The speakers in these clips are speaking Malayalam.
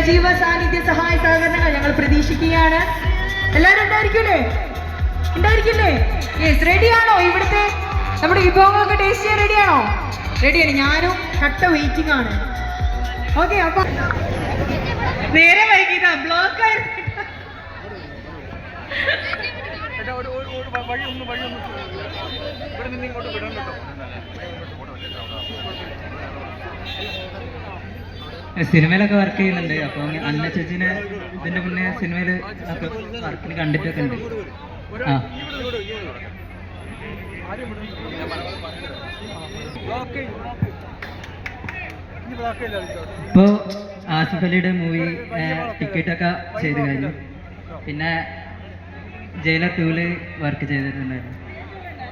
സജീവ സാന്നിധ്യ സഹായ സഹകരണങ്ങൾ ഞങ്ങൾ പ്രതീക്ഷിക്കുകയാണ്. എല്ലാവരും ഉണ്ടായിരിക്കില്ലേ? ഉണ്ടായിരിക്കില്ലേ യെസ് റെഡിയാണോ ഇവിടുത്തെ? നമ്മുടെ വിഭവങ്ങളൊക്കെ ടേസ്റ്റ് ചെയ്യാൻ റെഡിയാണോ റെഡിയാണ് ഞാനും കട്ട വെയിറ്റിംഗ് ആണ്. ഓക്കെ അപ്പൊ നേരെ വൈകിയതാ ബ്ലോക്ക് ആയിരുന്നു. വഴി ഒന്ന് വഴി ഒന്ന്. ഇവിടെ നിന്ന് ഇങ്ങോട്ട് വിടണം കേട്ടോ. സിനിമയിലൊക്കെ വർക്ക് ചെയ്യുന്നുണ്ട്. അപ്പൊ അന്ന ചേച്ചിനെ ഇതിന്റെ മുന്നേ സിനിമയിൽ വർക്കിന് കണ്ടിട്ടൊക്കെ ഉണ്ട്. ആ. കേട്ടോ ആസിഫ് അലിയുടെ മൂവി ടിക്കറ്റ് ഒക്കെ ചെയ്ത് കഴിഞ്ഞു. പിന്നെ ജയിലർ ടൂൽ വർക്ക് ചെയ്തിട്ടുണ്ടായിരുന്നു.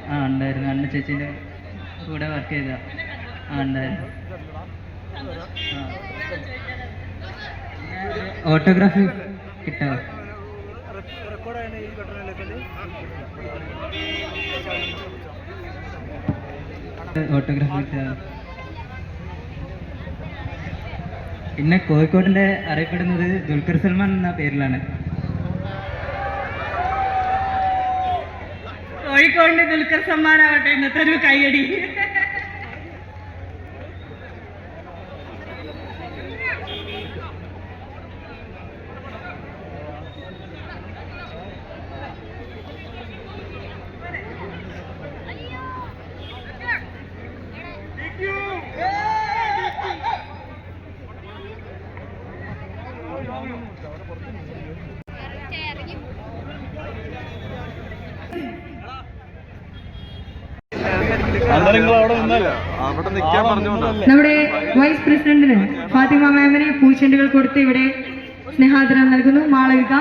ആ ഉണ്ടായിരുന്നു. അന്ന ചേച്ചിന്റെ കൂടെ വർക്ക് ചെയ്ത ആ ഉണ്ടായിരുന്നു. ഓട്ടോഗ്രാഫി കിട്ടോ. ഓട്ടോഗ്രാഫി പിന്നെ കോഴിക്കോടിന്റെ അറിയപ്പെടുന്നത് ദുൽഖർ സൽമാൻ എന്ന പേരിലാണ്. കോഴിക്കോടിന്റെ ദുൽഖർ സൽമാൻ ആവട്ടെ ഇന്നത്തെ ഒരു കൈയടി നമ്മുടെ വൈസ് പ്രസിഡന്റിന് ഫാത്തിമ മാമിന് പൂച്ചെണ്ടുകൾ കൊടുത്ത് ഇവിടെ സ്നേഹാദരം നൽകുന്നു. മാളവിക.